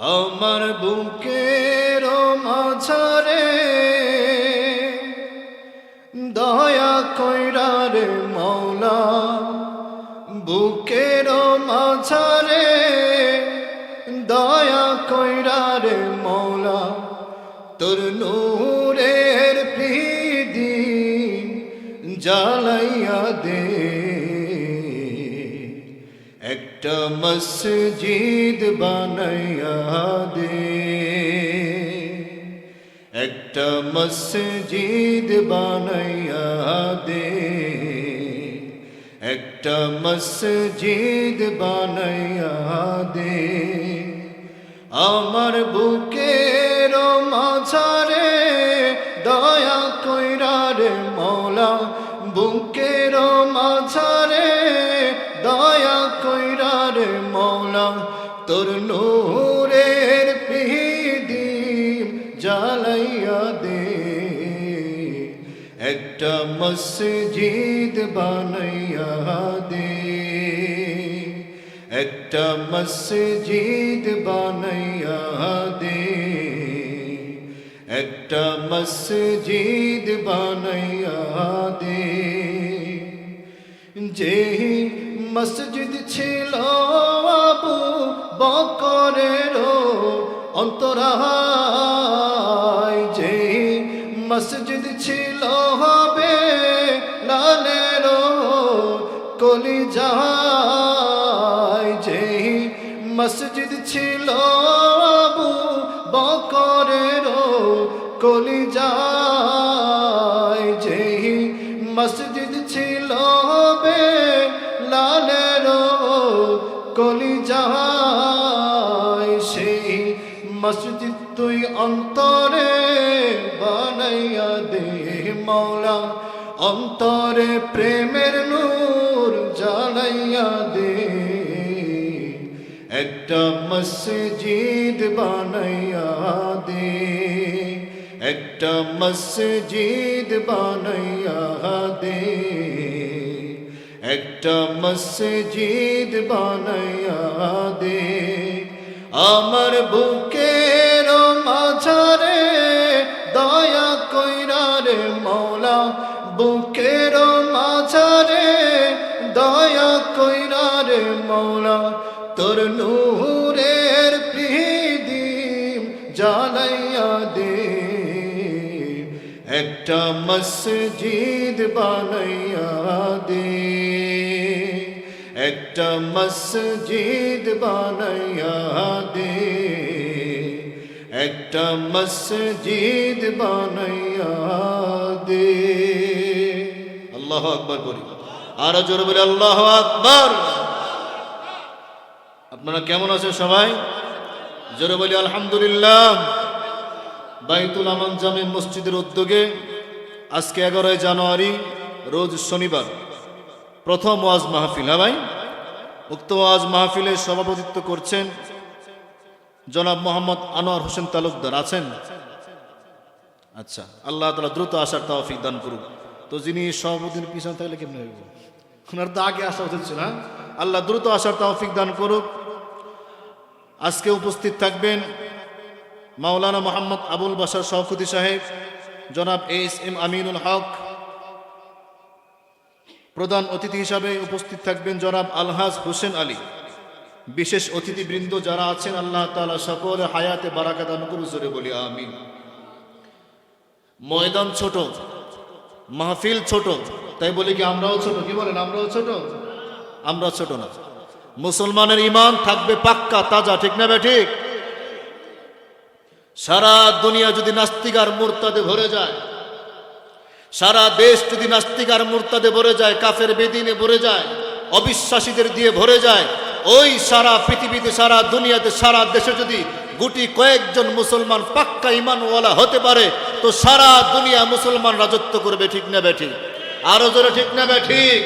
আমার বুকের মাঝারে মসজিদ বানাইয়া দে। একটা মসজিদ বানাইয়া দে। একটা মসজিদ বানাইয়া দে। আমার বুকের মাঝারে দয়া কইরা রে মৌলা, বুকের মাঝারে তোর নূরের প্রদীপ জ্বালাইয়া দে। একটা মসজিদ বানাইয়া দে। একটা মসজিদ বানাইয়া দে। একটা মসজিদ বানাইয়া দে। যে মসজিদ ছিল আবু বকরের অন্তরায় যে মসজিদ ছিল হবে লালের কলি যায় যে মসজিদ ছিল আবু বকরের কলি যায় অন্তরে বানাইয়া দে মৌলা অন্তরে প্রেমের নূর জ্বালাইয়া দে। একটা মসজিদ বানাইয়া দে। একটা মসজিদ বানাইয়া দে। একটা মসজিদ বানাইয়া দে। আমার বুকের মাঝারে, দয়া কইরা রে মৌলা, বুকের মাঝারে, দয়া কইরা রে মৌলা, তোর নূরের প্রদীপ জ্বালাইয়া দে। একটা মসজিদ বানাইয়া দে। একটা মসজিদ বানাইয়া দে। একটা মসজিদ বানাইয়া দে। আল্লাহ আকবর করি আরও জোরে বলে, আল্লাহ আকবর। আপনারা কেমন আছেন সবাই? জোরে বলি, আলহামদুলিল্লাহ। বাইতুল আমান জামে মসজিদের উদ্যোগে আজকে এগারোই জানুয়ারি, রোজ শনিবার। প্রথম ওয়াজ মাহফিল হ্যাঁ ভাই? উক্ত ওয়াজ মাহফিলে সভাপতিত্ব করছেন জনাব মোহাম্মদ আনোয়ার হোসেন তালুকদার আছেন? আচ্ছা আল্লাহ তালা দ্রুত আসার তৌফিক দান করুক। তো যিনি সভাপতির পিছনে থাকলে কেমন হইব? ওনার তো আগে আসা উচিত ছিল হ্যাঁ? আল্লাহ দ্রুত আসার তৌফিক দান করুক। আজকে উপস্থিত থাকবেন মাওলানা মোহাম্মদ আবুল বাসার শওকতি সাহেব, জনাব এস এম আমিনুল হক। প্রধান অতিথি হিসাবে উপস্থিত থাকবেন জনাব আলহাজ হোসেন আলী। বিশেষ অতিথিবৃন্দ যারা আছেন, আল্লাহ তাআলা সকলে হায়াতে বারাকা দান করু জোরে বলি, আমিন। ময়দান ছোট, মাহফিল ছোট, তাই বলি কি আমরাও ছোট? কি বলেন, আমরাও ছোট? আমরা ছোট না। মুসলমানের ইমান থাকবে পাক্কা, তাজা, ঠিক না ঠিক? সারা দুনিয়া যদি নাস্তিক আর মুরতাদে ভরে যায়, সারা দেশ যদি নাস্তিক আর মুরতাদে ভরে যায়, কাফের বেদিনে ভরে যায়, অবিশ্বাসীদের দিয়ে ভরে যায় ওই সারা পৃথিবীতে, সারা দুনিয়াতে, সারা দেশে যদি গুটি কয়েকজন মুসলমান পাক্কা ইমানওয়ালা হতে পারে, তো সারা দুনিয়া মুসলমান রাজত্ব করবে, ঠিক না বেঠি আরও জোরে ঠিক না ঠিক?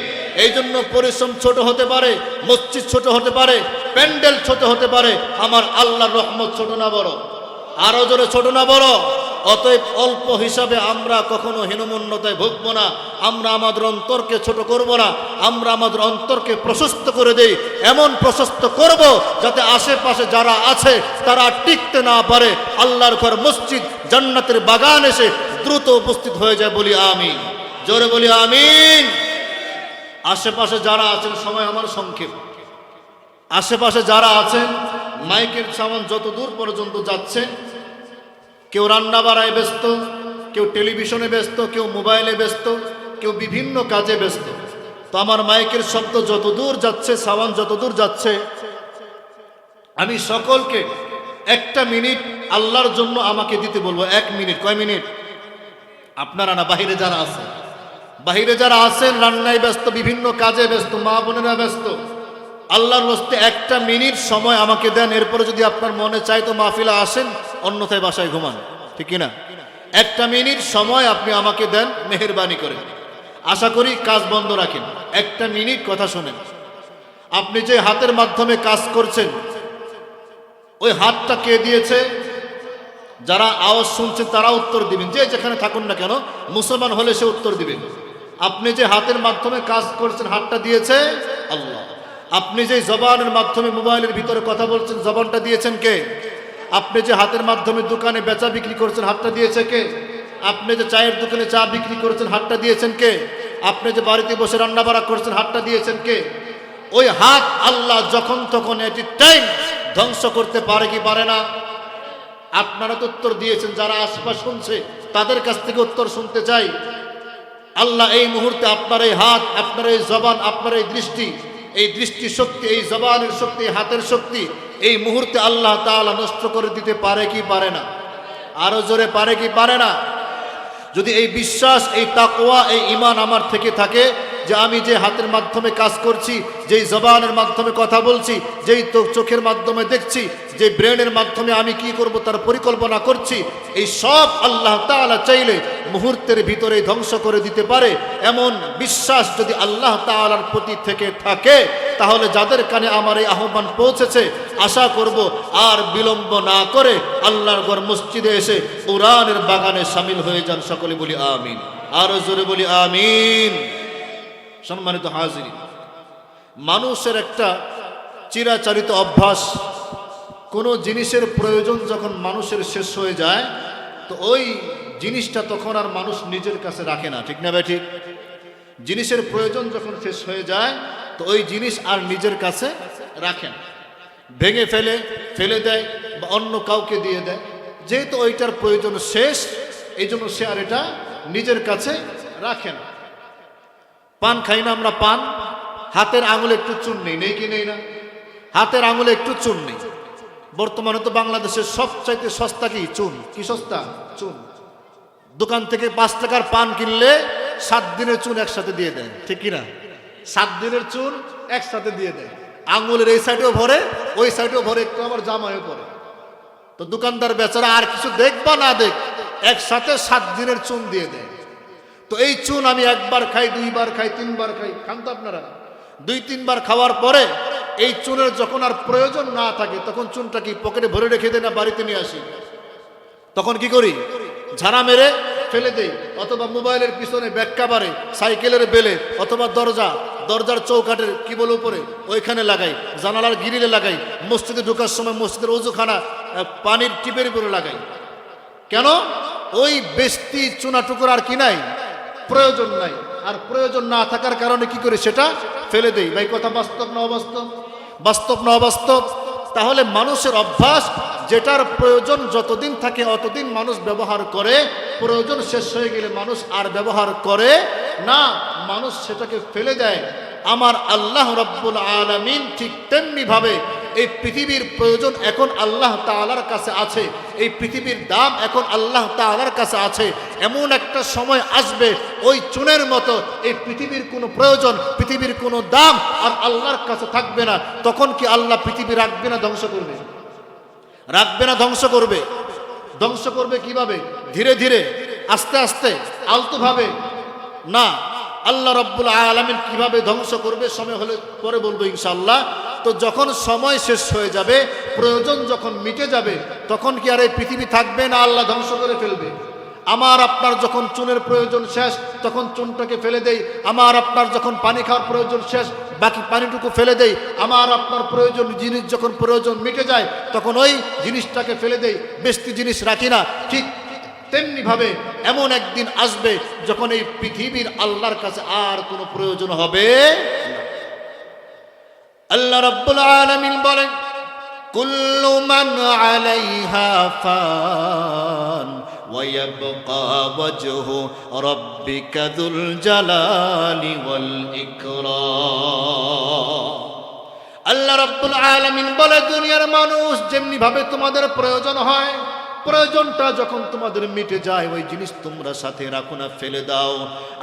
এই জন্য পরিশ্রম ছোট হতে পারে, মসজিদ ছোট হতে পারে, প্যান্ডেল ছোট হতে পারে, আমার আল্লাহর রহমত ছোট না বড়। আরও জোরে ছোট না বড়। অতএব অল্প হিসাবে আমরা কখনো হীনমন্যতায় ভুগবো না। আমরা আমাদের অন্তরকে ছোট করব না। আমরা আমাদের অন্তরকে প্রশস্ত করে দেই। এমন প্রশস্ত করব যাতে আশেপাশে যারা আছে, তারা টিকতে না পারে। আল্লাহর ঘর মসজিদ, জান্নাতের বাগান এসে দ্রুত উপস্থিত হয়ে যায় বলি আমি জোরে বলি আমিন। আশেপাশে যারা আছেন, সময় আমার সংক্ষেপ। আশেপাশে যারা আছেন মাইকের সামান যত দূর পর্যন্ত যাচ্ছে, কেউ রান্না বাড়ায় ব্যস্ত, কেউ টেলিভিশনে ব্যস্ত, কেউ মোবাইলে ব্যস্ত, কেউ বিভিন্ন কাজে ব্যস্ত। তো আমার মাইকের শব্দ যত দূর যাচ্ছে সাবান যত দূর যাচ্ছে, আমি সকলকে একটা মিনিট আল্লাহর জন্য আমাকে দিতে বলব। এক মিনিট, কয় মিনিট? আপনারা না বাহিরে যারা আছেন? বাহিরে যারা আছেন, রান্নায় ব্যস্ত, বিভিন্ন কাজে ব্যস্ত, মা বোনেরা ব্যস্ত আল্লাহর হস্তে একটা মিনিট সময় আমাকে দেন, এরপরে যদি আপনার মনে চায় তো মাহফিলা আসেন, অন্যথায় বাসায় ঘুমান। ঠিক না একটা মিনিট সময় আপনি আমাকে দেন, মেহরবানি করে। আশা করি কাজ বন্ধ রাখেন। একটা মিনিট কথা শোনেন। আপনি যে হাতের মাধ্যমে কাজ করছেন, ওই হাতটা কে দিয়েছে? যারা আওয়াজ শুনছেন তারা উত্তর দিবেন। যে যেখানে থাকুন না কেন, মুসলমান হলে সে উত্তর দিবেন আপনি যে হাতের মাধ্যমে কাজ করছেন, হাতটা দিয়েছে আল্লাহ। আপনি যে জবানের মাধ্যমে মোবাইলের ভিতরে কথা বলছেন, জবানটা দিয়েছেন কে? আপনি যে হাতের মাধ্যমে দোকানে বেচা বিক্রি করছেন, হাতটা দিয়েছে কে? আপনি যে চায়ের দোকানে চা বিক্রি করছেন, হাতটা দিয়েছেন কে? আপনি যে বাড়িতে বসে রান্না বাড়া করছেন, হাতটা দিয়েছেন কে? ওই হাত আল্লাহ যখন তখন এটি টাইম ধ্বংস করতে পারে কি পারে না? আপনারা তো উত্তর দিয়েছেন, যারা আশপাশ শুনছে, তাদের কাছ থেকে উত্তর শুনতে চাই। আল্লাহ এই মুহূর্তে আপনার এই হাত, আপনার এই জবান, আপনার এই দৃষ্টি এই দৃষ্টি শক্তি এই জবানের শক্তি, হাতের শক্তি, এই মুহূর্তে আল্লাহ তালা নষ্ট করে দিতে পারে কি পারে না? আরও জোরে পারে কি পারে না? যদি এই বিশ্বাস, এই তাকোয়া এই ইমান আমার থেকে থাকে যে আমি যে হাতের মাধ্যমে কাজ করছি, যেই জবানের মাধ্যমে কথা বলছি, যেই তো চোখের মাধ্যমে দেখছি, যে ব্রেনের মাধ্যমে আমি কি করব তার পরিকল্পনা করছি, এই সব আল্লাহ তাআলা চাইলে মুহূর্তের ভিতরে ধ্বংস করে দিতে পারে। এমন বিশ্বাস যদি আল্লাহ তাআলার প্রতি থেকে থাকে, তাহলে যাদের কানে আমার এই আহ্বান পৌঁছেছে, আশা করব আর বিলম্ব না করে আল্লাহর ঘর মসজিদে এসে কোরআনের বাগানে সামিল হয়ে যান সকলে বলি আমিন। আরও জোরে বলি আমিন। সম্মানিত হাজির। মানুষের একটা চিরাচারিত অভ্যাস, কোনো জিনিসের প্রয়োজন যখন মানুষের শেষ হয়ে যায়, তো ওই জিনিসটা তখন আর মানুষ নিজের কাছে রাখে না, ঠিক না ভাই ঠিক? জিনিসের প্রয়োজন যখন শেষ হয়ে যায়, তো ওই জিনিস আর নিজের কাছে রাখে না। ভেঙে ফেলে ফেলে দেয় বা অন্য কাউকে দিয়ে দেয়। যেহেতু ওইটার প্রয়োজন শেষ এই জন্য সে আর এটা নিজের কাছে রাখে না। পান খাই না আমরা পান? হাতের আঙুলে একটু চুন নেই নেই কি নেই না? হাতের আঙুলে একটু চুন নেই। বর্তমানে তো বাংলাদেশের সবচাইতে সস্তা কি? চুন। কি সস্তা? চুন। দোকান থেকে পাঁচ টাকার পান কিনলে সাত দিনের চুন একসাথে দিয়ে দেয়, ঠিক কিনা? সাত দিনের চুন একসাথে দিয়ে দেয়। আঙুলের এই সাইডেও ভরে, ওই সাইডেও ভরে, একটু আবার জামায়ও পরে তো দোকানদার বেচারা আর কিছু দেখ বা না দেখ, একসাথে সাত দিনের চুন দিয়ে দেয়। তো এই চুন আমি একবার খাই, দুইবার খাই, তিনবার খাই, খান তো আপনারা। দুই, তিনবার খাওয়ার পরে এই চুনের যখন আর প্রয়োজন না থাকে, তখন চুনটা কি পকেটে ভরে রেখে দেয় না বাড়িতে নিয়ে আসি? তখন কি করি? ঝাড়া মেরে ফেলে দেই, অথবা মোবাইলের পিছনে ব্যাগ কাবারে সাইকেলের বেলে, অথবা দরজা, দরজার চৌকাটের কি বলে উপরে, ওইখানে লাগাই, জানালার গিরিলে লাগাই, মসজিদে ঢোকার সময় মসজিদের ওজুখানা পানির টিপের উপরে লাগাই। কেন? ওই বেস্তি চুনা টুকুর আর কি নাই? প্রয়োজন নাই। আর প্রয়োজন না থাকার কারণে কি করে সেটা ফেলে দেই? ভাই, কথা বাস্তব না অবাস্তব? বাস্তব না অবাস্তব? তাহলে মানুষের অভ্যাস, যেটার প্রয়োজন যতদিন থাকে অতদিন মানুষ ব্যবহার করে, প্রয়োজন শেষ হয়ে গেলে মানুষ আর ব্যবহার করে না, মানুষ সেটাকে ফেলে দেয়। আমার আল্লাহ রব্বুল আলমিন ঠিক তেমনি ভাবে এই পৃথিবীর প্রয়োজন এখন আল্লাহ তাআলার কাছে আছে। এই পৃথিবীর দাম এখন আল্লাহ তাআলার কাছে আছে। এমন একটা সময় আসবে, ওই চুনের মতো এই পৃথিবীর কোনো প্রয়োজন, পৃথিবীর কোনো দাম আর আল্লাহর কাছে থাকবে না। তখন কি আল্লাহ পৃথিবী রাখবে না ধ্বংস করবে? রাখবে না ধ্বংস করবে। ধ্বংস করবে কীভাবে? ধীরে ধীরে, আস্তে আস্তে, আলতোভাবে। না, আল্লাহ রব্বুল আলমিন কীভাবে ধ্বংস করবে, সময় হলে পরে বলব ইনশাল্লাহ তো যখন সময় শেষ হয়ে যাবে, প্রয়োজন যখন মিটে যাবে, তখন কি আর এই পৃথিবী থাকবে না? আল্লাহ ধ্বংস করে ফেলবে। আমার আপনার যখন চুনের প্রয়োজন শেষ, তখন চুনটাকে ফেলে দেই। আমার আপনার যখন পানি খাওয়ার প্রয়োজন শেষ, বাকি পানিটুকু ফেলে দেই। আমার আপনার প্রয়োজন জিনিস যখন প্রয়োজন মিটে যায়, তখন ওই জিনিসটাকে ফেলে দেই। বেশি জিনিস রাখি না। ঠিক তেমনিভাবে এমন একদিন আসবে যখন এই পৃথিবীর আল্লাহর কাছে আর কোনো প্রয়োজন হবে। আল্লাহ রাব্বুল আলামিন বলেন কুল্লু মান আলাইহা ফান ويبقى وجه ربك ذو الجلال والإكرام আল্লাহ রাব্বুল আলামিন বলে দুনিয়ার মানুষ যেমনি ভাবে তোমাদের প্রয়োজন হয় প্রয়োজনটা যখন তোমাদের মিটে যায় ওই জিনিস তোমরা সাথে রাখো না ফেলে দাও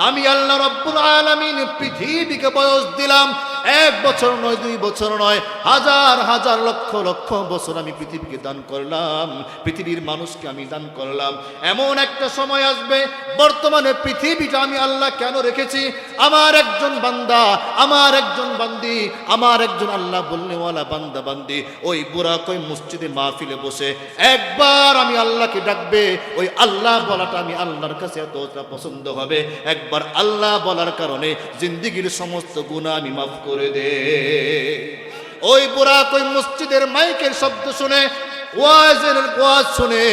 আমি আল্লাহ রব্বুল আলামিন পৃথিবীকে বয়স দিলাম এক বছর নয়, দুই বছর নয়, হাজার হাজার লক্ষ লক্ষ বছর আমি পৃথিবীকে দান করলাম, পৃথিবীর মানুষকে আমি দান করলাম। এমন একটা সময় আসবে, বর্তমানে পৃথিবীটা আমি আল্লাহ কেন রেখেছি? আমার একজন বান্দা, আমার একজন বান্দি, আমার একজন আল্লাহ বললেওয়ালা বান্দা বান্দি, ওই বুড়া কই মসজিদে মাহফিলে বসে একবার আমি আল্লাহকে ডাকবে, ওই আল্লাহ বলাটা আমি আল্লাহর কাছে এতটা পছন্দ হবে। একবার আল্লাহ বলার কারণে জিন্দিগির সমস্ত গুণা আমি মাফ করে দে। ওই বুড়া কই মসজিদের মাইকের শব্দ শুনে ওয়াজের ওয়াজ শুনে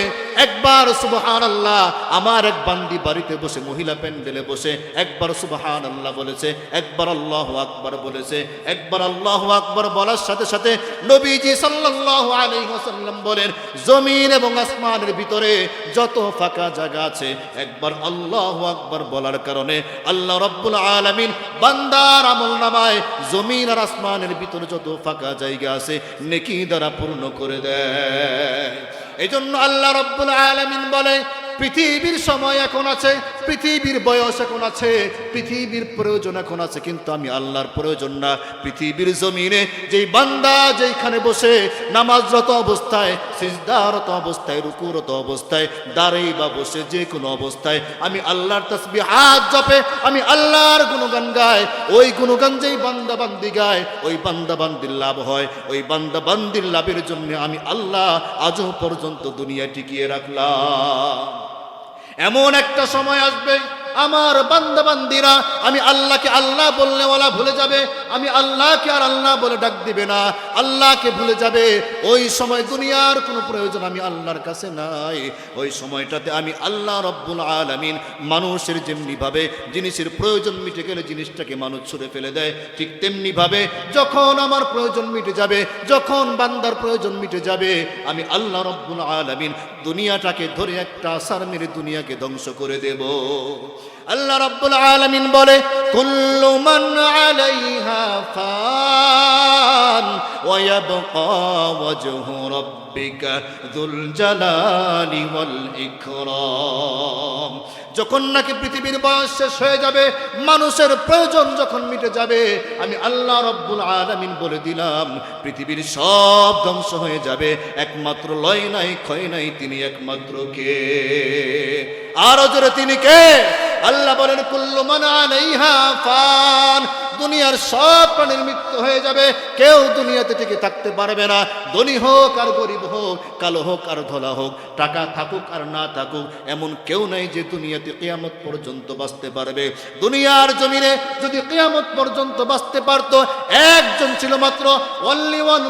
একবার সুবহান আল্লাহ আমার এক বান্দি বাড়িতে বসে, মহিলা প্যান্ডেলে বসে, একবার সুবহান আল্লাহ বলেছে, একবার আল্লাহ আকবার বলেছে, একবার আল্লাহ আকবার বলার সাথে সাথে নবীজি সাল্লাল্লাহু আলাইহি ওয়াসাল্লাম বলেন, জমিন এবং আসমানের ভিতরে যত ফাঁকা জায়গা আছে, একবার আল্লাহ আকবার বলার কারণে আল্লাহ রব্বুল আলামিন বান্দার আমল নামায় জমিন আর আসমানের ভিতরে যত ফাঁকা জায়গা আছে, নেকি দ্বারা পূর্ণ করে দেয়। এই জন্য আল্লাহ রব্বুল আলমিন বলে পৃথিবীর সময় এখন আছে, পৃথিবীর বয়স এখন আছে, পৃথিবীর প্রয়োজন এখন আছে, কিন্তু আমি আল্লাহর প্রয়োজন না। পৃথিবীর জমিনে যেই বান্দা যেইখানে বসে নামাজরত অবস্থায়, সিজদারত অবস্থায়, রুকুরত অবস্থায়, দাঁড়াই বা বসে যে কোনো অবস্থায়, আমি আল্লাহর তসবি হাত জপে, আমি আল্লাহর গুণগান গায় ওই গুণগান যেই বান্দা বান্দি গায়, ওই বান্দা বান্দির লাভ হয়। ওই বান্দা বান্দির লাভের জন্য আমি আল্লাহ আজও পর্যন্ত দুনিয়া টিকিয়ে রাখলাম। এমন একটা সময় আসবে আমার বান্দা বান্দিরা আমি আল্লাহকে আল্লাহ বললে ওলা ভুলে যাবে, আমি আল্লাহকে আর আল্লাহ বলে ডাক দিবে না, আল্লাহকে ভুলে যাবে। ওই সময় দুনিয়ার কোনো প্রয়োজন আমি আল্লাহর কাছে নাই। ওই সময়টাতে আমি আল্লাহ রব্বুল আলামিন মানুষের যেমনিভাবে জিনিসের প্রয়োজন মিটে গেলে জিনিসটাকে মানুষ ছুঁড়ে ফেলে দেয়, ঠিক তেমনিভাবে যখন আমার প্রয়োজন মিটে যাবে, যখন বান্দার প্রয়োজন মিটে যাবে, আমি আল্লাহ রব্বুল আলামিন দুনিয়াটাকে ধরে একটা আসার মেরে দুনিয়াকে ধ্বংস করে দেব। আল্লাহ রব্বুল আলামিন বলে, কুল্লু মান আলাইহা ফান ওয়া ইয়াবকা ওয়াজহু রাব্বিকা যুল জালালি ওয়াল ইকরাম। যখন নাকি পৃথিবীর বয়স শেষ হয়ে যাবে, মানুষের প্রয়োজন যখন মিটে যাবে, আমি আল্লাহ রব্বুল আলামিন বলে দিলাম, পৃথিবীর সব ধ্বংস হয়ে যাবে, একমাত্র লয় নাই, ক্ষয় নাই, তিনি একমাত্র কে? আরও জোরে, তিনি কে? আল্লাহ বলেন, কুল্লু মান আলাইহা ফান, দুনিয়ার সব প্রাণীর মৃত্যু হয়ে যাবে, কেউ দুনিয়াতে টিকে থাকতে পারবে না, ধনী হোক আর গরিব হোক, কালো হোক আর ধলা হোক, টাকা থাকুক আর না থাকুক, এমন কেউ নাই যে দুনিয়াতে কেয়ামত পর্যন্ত বাঁচতে পারবে। দুনিয়ার জমিনে যদি কেয়ামত পর্যন্ত বাঁচতে পারত, একজন ছিল মাত্র অনলি ওয়ান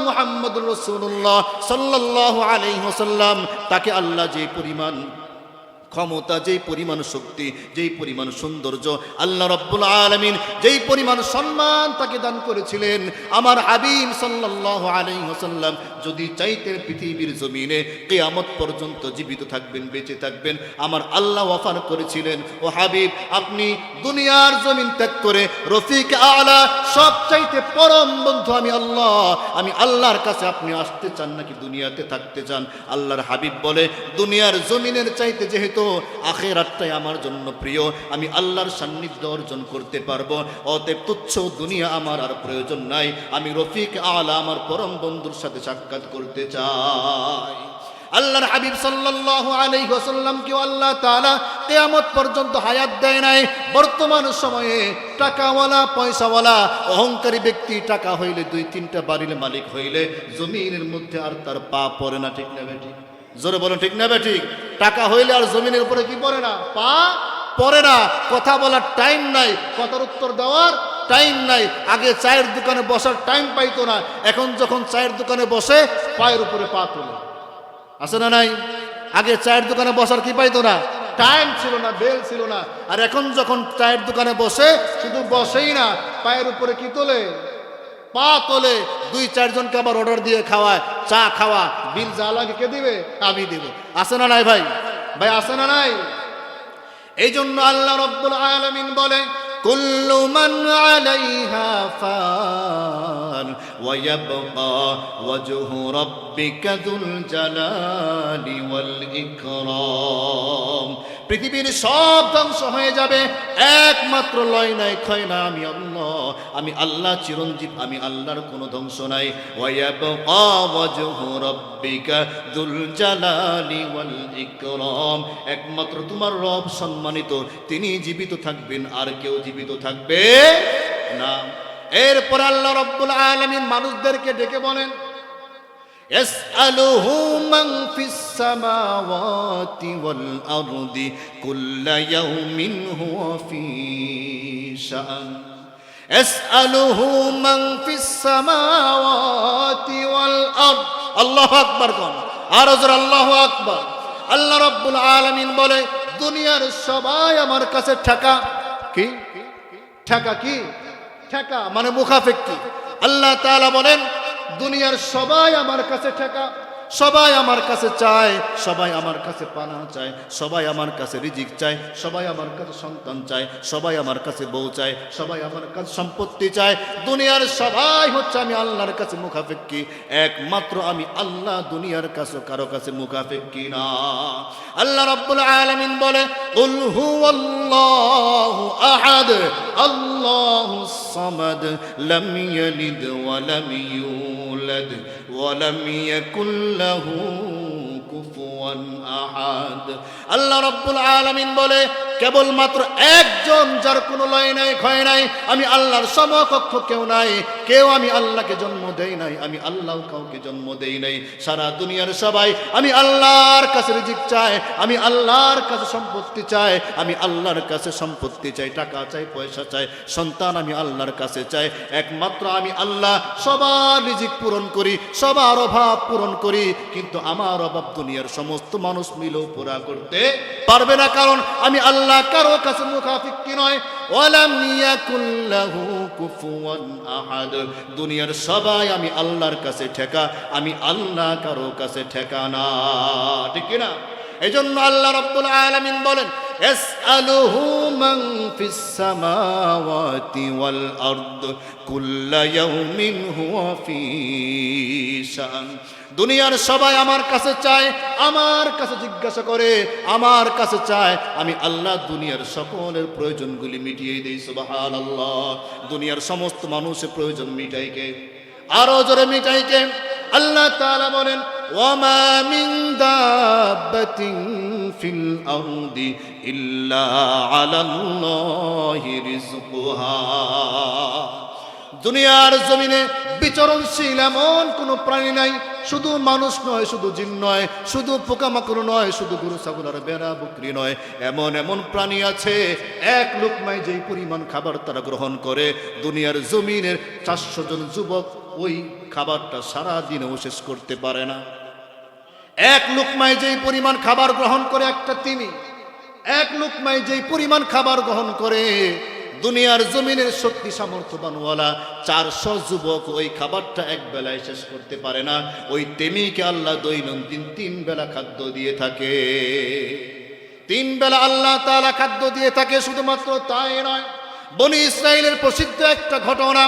রসুল্লাহ সাল্লাহ আলহ্লাম তাকে আল্লাহ যে পরিমাণ ক্ষমতা, যেই পরিমাণ শক্তি, যেই পরিমাণ সৌন্দর্য, আল্লাহ রব্বুল আলমিন যেই পরিমাণ সম্মান তাকে দান করেছিলেন। আমার হাবিব সাল্লাহ আলাই হোসাল্লাম যদি চাইতেন পৃথিবীর জমিনে, কেয়ামত পর্যন্ত জীবিত থাকবেন, বেঁচে থাকবেন, আমার আল্লাহ ওয়াফার করেছিলেন, ও হাবিব, আপনি দুনিয়ার জমিন ত্যাগ করে রফিক আলা সব চাইতে পরম বন্ধু আমি আল্লাহ। আমি আল্লাহর কাছে আপনি আসতে চান নাকি দুনিয়াতে থাকতে চান? আল্লাহর হাবিব বলে, দুনিয়ার জমিনের চাইতে যেহেতু আখেরাতটাই আমার জন্য প্রিয়। আমি আল্লাহর সান্নিধ্য অর্জন করতে পারব। অতএব তুচ্ছ দুনিয়া আমার আর প্রয়োজন নাই। আমি রফিক আলা আমার পরম বন্ধুর সাথে সাক্ষাৎ করতে চাই। আল্লাহর হাবিব সাল্লাল্লাহু আলাইহি ওয়াসাল্লামকে আল্লাহ তাআলা কেয়ামত পর্যন্ত হায়াত দেয় নাই। বর্তমান সময়ে টাকাওয়ালা, পয়সাওয়ালা, অহংকারী ব্যক্তি টাকা হইলে দুই তিনটা বাড়ির মালিক হইলে জমিনের মধ্যে আর তার পা পড়ে না, ঠিক না বেঠিক জোরে বলো ঠিক না ঠিক? টাকা হইলে আর জমিনের উপরে কি পড়ে না? পা পড়ে না। কথা বলার টাইম নাই, কথার উত্তর দেওয়ার টাইম নাই। আগে চায়ের দোকানে বসার টাইম পাইতো না। এখন যখন চায়ের দোকানে বসে, পায়ের উপরে পা তোলে। আছে না নাই? আগে চায়ের দোকানে বসার কি পাইতো না? টাইম ছিল না, বেল ছিল না। আর এখন যখন চায়ের দোকানে বসে, শুধু বসেই না, পায়ের উপরে কি তোলে? পা তোলে দুই, চারজনকে আবার অর্ডার দিয়ে খাওয়ায়, চা খাওয়া। বিল যা লাগে কে দিবে? আমি দিব। আছে না নাই ভাই? ভাই আসে না নাই? এই জন্য আল্লাহ রব্বুল আলমিন বলে, কুল্লু মান আলাইহা ফান ওয়াজহু রাব্বিকা যুল জালালি ওয়াল ইকরাম। পৃথিবীর সব ধ্বংস হয়ে যাবে। একমাত্র লয় নাই, ক্ষয় না, আমি আল্লাহ। আমি আল্লাহ চিরঞ্জীব, আমি আল্লাহর কোনো ধ্বংস নাই। একমাত্র তোমার রব সম্মানিত, তিনি জীবিত থাকবেন, আর কেউ জীবিত থাকবে না। এরপর আল্লাহ রব্বুল আলামিন মানুষদেরকে ডেকে বলেন يسأله من في السماوات والأرض كل يوم هو في شأن يسأله من في السماوات والأرض الله أكبر কোন আর জোর আল্লাহু আকবার আল্লাহ রাব্বুল আলামিন বলে দুনিয়ার সবাই আমার কাছে ঠেকা কি ঠেকা কি ঠেকা মানে মুখাফেক কি আল্লাহ তাআলা বলেন দুনিয়ার সবাই আমার কাছে ঠেকা। সবাই আমার কাছে চায়, সবাই আমার কাছে পানা চায়, সবাই আমার কাছে রিজিক চায়, সবাই আমার কাছে সন্তান চায়, সবাই আমার কাছে বউ চায়, সবাই আমার কাছে সম্পত্তি চায়। দুনিয়ার সবাই হচ্ছে আমি আল্লাহর কাছে মুখাফেক্কি একমাত্র আমি আল্লাহ দুনিয়ার কাছে, কারও কাছে মুখাফেক্কি না। আল্লাহ রাব্বুল আলামিন বলে, উল হুয়াল্লাহু আহাদ আল্লাহুস সামাদ, লাম ইয়ালিদ ওয়া له كفوا আহাদ। আল্লাহ রাব্বুল আলামিন বলে, কেবলমাত্র একজন যার কোনো লয় নাই, ক্ষয় নাই, আমি আল্লাহর সমকক্ষ কেউ নাই, কেউ আমি আল্লাহকে জন্ম দেই নাই, আমি আল্লাহ কাউকে জন্ম দেই নাই। সারা দুনিয়ার সবাই, আমি আল্লাহর কাছে রিজিক চায় আমি আল্লাহর কাছে সম্পত্তি চাই, আমি আল্লাহর কাছে সম্পত্তি চাই, টাকা চাই, পয়সা চাই, সন্তান আমি আল্লাহর কাছে চাই। একমাত্র আমি আল্লাহ, সবার রিজিক পূরণ করি, সবার অভাব পূরণ করি, কিন্তু আমার অভাব দুনিয়ার সমস্ত মানুষ মিলেও পুরা করতে পারবে না, কারণ আমি আল্লাহ কারও কাছে নয়। ইয়াকুল্লাহু কুফুয়ান আহাদ। দুনিয়ার সবাই আমি আল্লাহর কাছে ঠেকা, আমি আল্লাহ কারও কাছে ঠেকা না। ঠিক কি না এই জন্য আল্লাহ রব্বুল আলামিন বলেন ফিস সামাওয়াতি ওয়াল আরদ কুল্লা ইয়াউমিন হুয়া ফি শান। দুনিয়ার সবাই আমার কাছে চায়, আমার কাছে জিজ্ঞাসা করে, আমার কাছে চায়, আমি আল্লাহ দুনিয়ার সকলের প্রয়োজনগুলি মিটিয়ে দিই সুবাহান আল্লাহ দুনিয়ার সমস্ত মানুষের প্রয়োজন মিটাইকে আরও জোরে মিটাইকে আল্লাহ তাআলা বলেন, ওয়ামা মিন দাব্বাতিন ফিল আরদি ইল্লা আলাল্লাহি রিজকুহা দুনিয়ার জমিনে বিচরণশীল এমন কোনো প্রাণী নাই, শুধু মানুষ নয়, শুধু জিন নয়, শুধু পোকামাকড় নয়, শুধু গরু, ছাগল আর বেড়া বকরি নয়। এমন এমন প্রাণী আছে, এক লোকমায় যেই পরিমাণ খাবার তারা গ্রহণ করে, দুনিয়ার জমিনের চারশো জন যুবক ওই খাবারটা সারা দিনেও শেষ করতে পারে না। এক লোকমায় যেই পরিমাণ খাবার গ্রহণ করে একটা তিনি এক লোকমায় যেই পরিমাণ খাবার গ্রহণ করে দুনিয়ার জমিনের শক্তি সামর্থ্যবানওয়ালা চারশো যুবক ওই খাবারটা এক বেলায় শেষ করতে পারে না। ওই তেমিকে আল্লাহ দৈনন্দিন তিন বেলা খাদ্য দিয়ে থাকে। তিন বেলা আল্লাহ তালা খাদ্য দিয়ে থাকে, শুধুমাত্র তাই নয়, বনি ইসরায়েলের প্রসিদ্ধ একটা ঘটনা।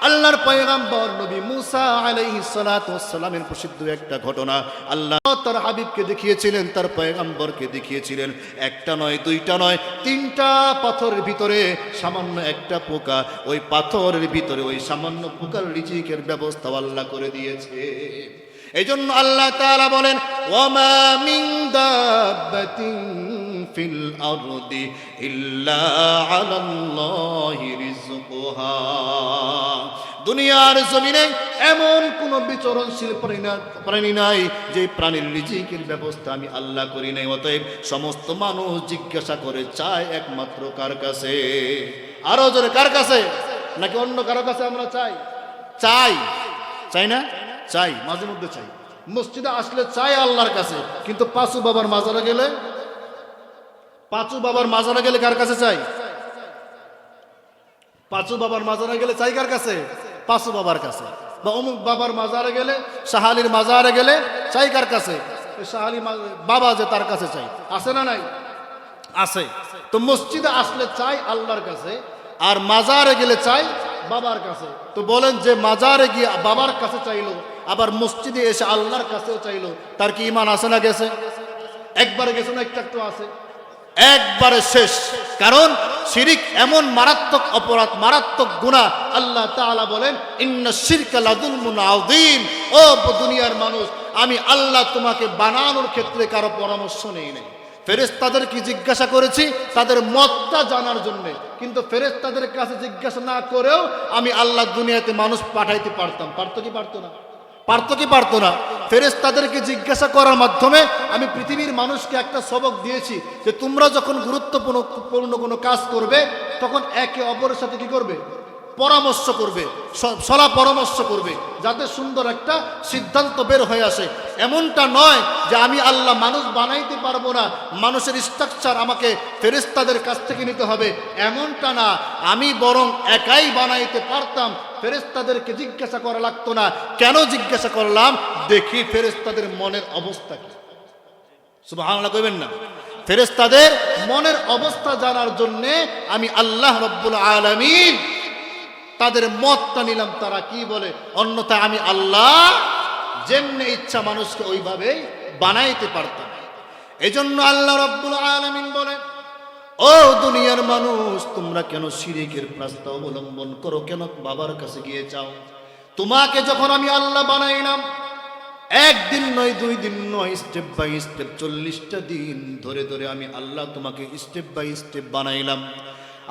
আল্লাহর পয়গাম্বর নবী মুসা আলাইহিস সালাতু ওয়াসসালামের প্রসিদ্ধ একটা ঘটনা। আল্লাহ তার হাবিবকে দেখিয়েছিলেন, তার পয়গাম্বরকে দেখিয়েছিলেন। একটা নয়, দুইটা নয়, তিনটা পাথরের ভিতরে সামান্য একটা পোকা। ওই পাথরের ভিতরে ওই সামান্য পোকার রিজিকের ব্যবস্থা আল্লাহ করে দিয়েছে। এই জন্য আল্লাহ তাআলা বলেন ওয়ামা মিন দাব্বাতিন ফিল আরদি ইল্লা আলাল্লাহি রিজকুহা দুনিয়ার জমিনে এমন কোন বিচরণশীল প্রাণী নাই যে প্রাণীর রিজিকের ব্যবস্থা আমি আল্লাহ করি নাই। অতএব সমস্ত মানুষ জিজ্ঞাসা করে চায় একমাত্র কার কাছে? আরও জোরে, কার কাছে? নাকি অন্য কারও কাছে আমরা চাই? চাই। চাই না? চাই মাঝে মধ্যে চাই। মসজিদে আসলে চাই আল্লাহর কাছে, কিন্তু পাঁচু বাবার মাজারে গেলে পাঁচু বাবার মাজারা গেলে কার কাছে চাই? পাঁচু বাবার মাজারা গেলে চাই কার কাছে? পাঁচু বাবার কাছে। বা অমুক বাবার মাজারে গেলে, সাহালির মাজারে গেলে চাই কার কাছে? সাহালি বাবা যে তার কাছে চাই। আছে না নাই? আছে। তো মসজিদে আসলে চাই আল্লাহর কাছে, আর মাজারে গেলে চাই বাবার কাছে। তো বলেন যে মাজারে গিয়ে বাবার কাছে চাইলো, আবার মসজিদে এসে আল্লাহর কাছেও চাইলো, তার কি ইমান আছে না গেছে? একবারে গেছে না একটু একটু আছে? একবারে শেষ। কারণ শিরিক এমন মারাত্মক অপরাধ, মারাত্মক গুনাহ আল্লাহ তাআলা বলেন ও দুনিয়ার মানুষ, আমি আল্লাহ তোমাকে বানানোর ক্ষেত্রে কারও পরামর্শ নেই নাই। ফেরেশতাদের কি জিজ্ঞাসা করেছি, তাদের মতটা জানার জন্য। কিন্তু ফেরেশতাদের কাছে জিজ্ঞাসা না করেও আমি আল্লাহ দুনিয়াতে মানুষ পাঠাইতে পারতাম। পারতো কি পারতো না? পারতো কি পারতো না? ফেরেস তাদেরকে জিজ্ঞাসা করার মাধ্যমে আমি পৃথিবীর মানুষকে একটা সবক দিয়েছি যে তোমরা যখন গুরুত্বপূর্ণ পূর্ণ কোনো কাজ করবে, তখন একে অপরের সাথে কি করবে? পরামর্শ করবে। সলা পরামর্শ করবে, যাতে সুন্দর একটা সিদ্ধান্ত বের হয়ে আসে। এমনটা নয় যে আমি আল্লাহ মানুষ বানাইতে পারব না, মানুষের স্ট্রাকচার আমাকে ফেরেস্তাদের কাছ থেকে নিতে হবে। এমনটা না, আমি বরং একাই বানাইতে পারতাম ফেরেস্তাদেরকে জিজ্ঞাসা করা লাগতো না। কেন জিজ্ঞাসা করলাম? দেখি ফেরেস্তাদের মনের অবস্থা কি। সুবহানাল্লাহ কইবেন না। ফেরেস্তাদের মনের অবস্থা জানার জন্য আমি আল্লাহ রব্বুল আলামিন তাদের মতটা নিলাম। তারা কি বলে? অন্যথায় আমি আল্লাহ যেমনি ইচ্ছা মানুষকে ওইভাবেই বানাইতে পারতাম। এই জন্য আল্লাহ রব্বুল আলামিন বলে ও দুনিয়ার মানুষ, তোমরা কেন শিরিকের রাস্তা অবলম্বন করো? কেন বাবার কাছে গিয়ে যাও? তোমাকে যখন আমি আল্লাহ বানাইলাম, একদিন নয়, দুই দিন নয় স্টেপ বাই স্টেপ চল্লিশটা দিন ধরে ধরে আমি আল্লাহ তোমাকে স্টেপ বাই স্টেপ বানাইলাম।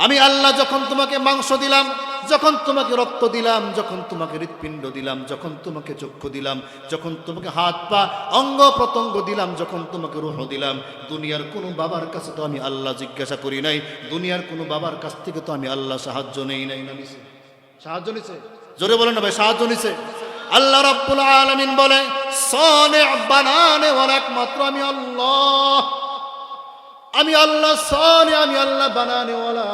আমি আল্লাহ যখন তোমাকে মাংস দিলাম, যখন তোমাকে রক্ত দিলাম, যখন তোমাকে হৃৎপিণ্ড দিলাম, যখন তোমাকে চক্ষু দিলাম, যখন তোমাকে হাত পা অঙ্গ প্রত্যঙ্গ দিলাম, যখন তোমাকে রুহ দিলাম, দুনিয়ার কোনো বাবার কাছে তো আমি আল্লাহ জিজ্ঞাসা করি নাই, দুনিয়ার কোনো বাবার কাছ থেকে তো আমি আল্লাহ সাহায্য নেই নাই না সাহায্য নিছে? জোরে বলেন না ভাই, সাহায্য নিছে। আল্লাহ রাব্বুল আলামিন বলে সনে বানানে একমাত্র আমি আল্লাহ। আমি আল্লাহ সনে, আমি আল্লাহ বানানেওয়ালা।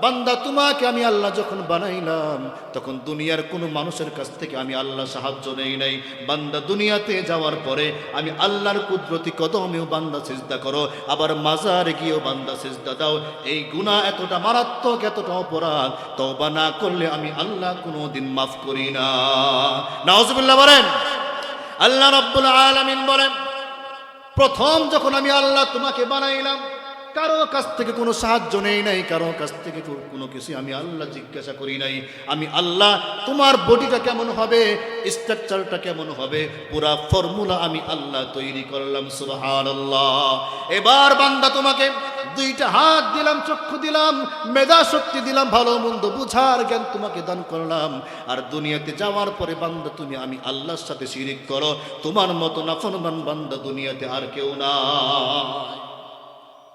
বান্দা, তোমাকে আমি আল্লাহ যখন বানাইলাম, তখন দুনিয়ার কোনো মানুষের কাছ থেকে আমি আল্লাহ সাহায্য নেই নাই। বান্দা, দুনিয়াতে যাওয়ার পরে আমি আল্লাহর কুদরতি কদমেও বান্দা সিজদা করো, আবার মাজারে গিয়েও বান্দা সিজদা দাও। এই গুণা এতটা মারাত্মক, এতটা অপরাধ, তওবা না করলে আমি আল্লাহ কোনো দিন মাফ করি না। নাউজুবিল্লাহ বলেন। আল্লাহ রাব্বুল আলামিন বলেন প্রথম যখন আমি আল্লাহ তোমাকে বানাইলাম কারও কাছ থেকে কোনো সাহায্য নেই নাই কারও কাছ থেকে কোনো কিছু আমি আল্লাহ জিজ্ঞাসা করি নাই। আমি আল্লাহ, তোমার বডিটা কেমন হবে, স্ট্রাকচারটা কেমন হবে, পুরা ফর্মুলা আমি আল্লাহ তৈরি করলাম, সুবহানাল্লাহ। এবার বান্দা তোমাকে দুইটা হাত দিলাম, চক্ষু দিলাম মেধা শক্তি দিলাম, ভালো মন্দ বুঝার জ্ঞান তোমাকে দান করলাম। আর দুনিয়াতে যাওয়ার পরে বান্দা তুমি আমি আল্লাহর সাথে শিরিক করো, তোমার মতো না নাফরমান বান্দা দুনিয়াতে আর কেউ না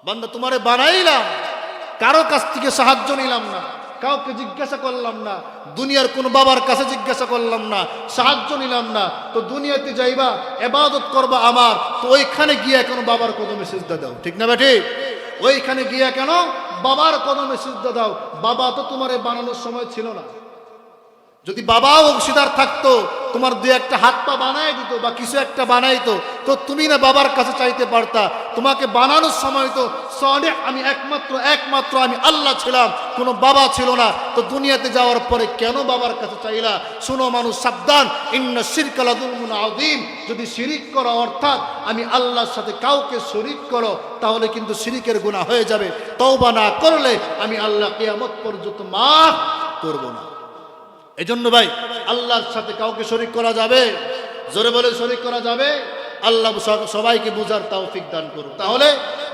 বান্দা, তোমারে বানাইলাম। কারও কাছ থেকে সাহায্য নিলাম না, কাউকে জিজ্ঞাসা করলাম না, দুনিয়ার কোন বাবার কাছে জিজ্ঞাসা করলাম না, সাহায্য নিলাম না। তো দুনিয়াতে যাইবা, এবাদত করবা আমার, তো ওইখানে গিয়ে কেন বাবার কদমে সিজদা দাও? ঠিক না বেঠিক ওইখানে গিয়ে কেন বাবার কদমে সিজদা দাও? বাবা তো তোমারে বানানোর সময় ছিল না। যদি বাবাও অংশীদার থাকতো তোমার দুই একটা হাত পা বানাই দিত বা কিছু একটা বানাইতো, তো তুমি না বাবার কাছে চাইতে পারতা। তোমাকে বানানোর সময় তো সনে আমি একমাত্র একমাত্র আমি আল্লাহ ছিলাম, কোনো বাবা ছিল না। তো দুনিয়াতে যাওয়ার পরে কেন বাবার কাছে চাইলা? শুনো মানুষ, সাবধান। ইন্না শিরকালাদুলমুন আদিম যদি শিরিক করো, অর্থাৎ আমি আল্লাহর সাথে কাউকে শরিক করো, তাহলে কিন্তু শিরিকের গুণা হয়ে যাবে। তওবা না করলে আমি আল্লাহ কিয়ামত পর্যন্ত মাফ করব না। এজন্য ভাই, আল্লাহর সাথে কাউকে শরিক করা যাবে? জোরে বলে শরিক করা যাবে? আল্লাহ সবাইকে বুঝার তৌফিক দান করুন। তাহলে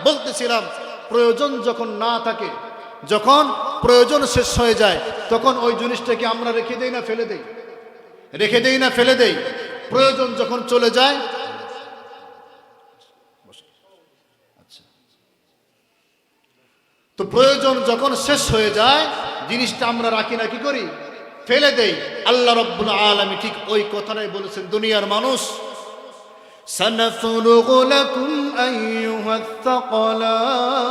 বলতেছিলাম, প্রয়োজন যখন না থাকে, যখন প্রয়োজন শেষ হয়ে যায়, তখন ওই জিনিসটাকে আমরা রেখে দেই না ফেলে দেই? রেখে দেই না ফেলে দেই? প্রয়োজন যখন চলে যায়। তো প্রয়োজন যখন শেষ হয়ে যায়, জিনিসটা আমরা রাখি না, কি করি? ফেলে দেই আল্লাহ রব্বুল আলমী ঠিক ওই কথাটাই বলেছেন দুনিয়ার মানুষ سنفرغ لكم أيها الثقلان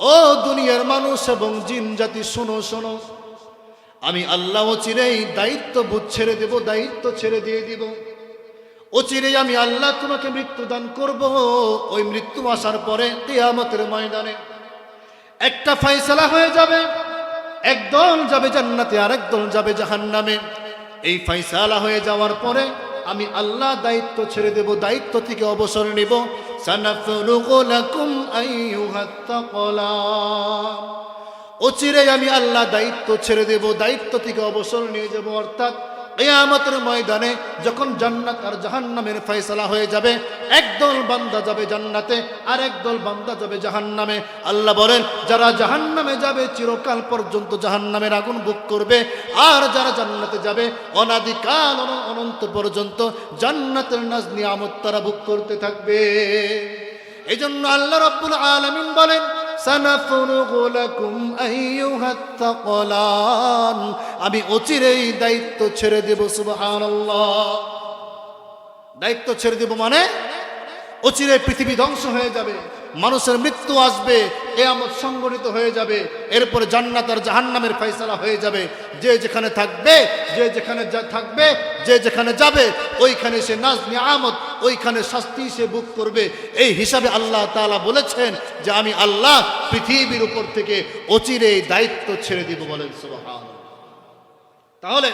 ও দুনিয়ার মানুষ এবং জিন জাতি শোনো শোনো আমি আল্লাহ চিরেই দায়িত্ব বুধ ছেড়ে দেব দায়িত্ব ছেড়ে দিয়ে দিব অচিরেই আমি আল্লাহ তোমাকে মৃত্যু দান করব ওই মৃত্যু আসার পরে কিয়ামতের ময়দানে একটা ফয়সালা হয়ে যাবে একদল যাবে জান্নাতে আর একদল যাবে জাহান্নামে। এই ফাইসালা হয়ে যাওয়ার পরে আমি আল্লাহ দায়িত্ব ছেড়ে দেব, দায়িত্ব থেকে অবসর নেব। অচিরে আমি আল্লাহ দায়িত্ব ছেড়ে দেব, দায়িত্ব থেকে অবসর নিয়ে যাব, অর্থাৎ কেয়ামতের ময়দানে যখন জান্নাত আর জাহান্নামের ফয়সালা হয়ে যাবে, একদল বান্দা যাবে জান্নাতে আর একদল বান্দা যাবে জাহান্নামে। আল্লাহ বলেন, যারা জাহান্নামে যাবে, চিরকাল পর্যন্ত জাহান্নামের আগুন বুক করবে। আর যারা জান্নাতে যাবে, অনাদিকাল অনন্ত পর্যন্ত জান্নাতের নাজ নিয়ামত তারা বুক করতে থাকবে। এই জন্য আল্লাহ রব্বুল আলমিন বলেন আমি অচিরেই দায়িত্ব ছেড়ে দেব, সুবহানাল্লাহ। দায়িত্ব ছেড়ে দেব মানে অচিরে পৃথিবী ধ্বংস হয়ে যাবে। মানুষের মৃত্যু আসবে, কেয়ামত সংগঠিত হয়ে যাবে, এরপরে জান্নাত আর জাহান্নামের ফয়সালা হয়ে যাবে। যে যেখানে থাকবে, যে যেখানে থাকবে, যে যেখানে যাবে, ওইখানে সে নাজ নিয়ামত, ওইখানে শাস্তি সে বুক করবে। এই হিসাবে আল্লাহ তাআলা বলেছেন যে, আমি আল্লাহ পৃথিবীর উপর থেকে অচিরে দায়িত্ব ছেড়ে দিব বলেন সুবহান তাহলে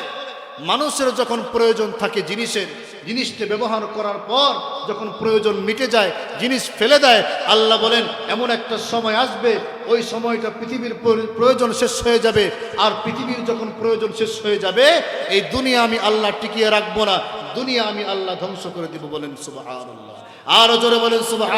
মানুষের যখন প্রয়োজন থাকে জিনিসের জিনিসটা ব্যবহার করার পর যখন প্রয়োজন মিটে যায়, জিনিস ফেলে দেয়, আল্লাহ বলেন, এমন একটা সময় আসবে, ওই সময়টা পৃথিবীর প্রয়োজন শেষ হয়ে যাবে। আর পৃথিবীর যখন প্রয়োজন শেষ হয়ে যাবে, এই দুনিয়া আমি আল্লাহ টিকিয়ে রাখব না। দুনিয়া আমি আল্লাহ ধ্বংস করে দিব বলেন সুবাহ আরও জোরে বলেন সুবাহ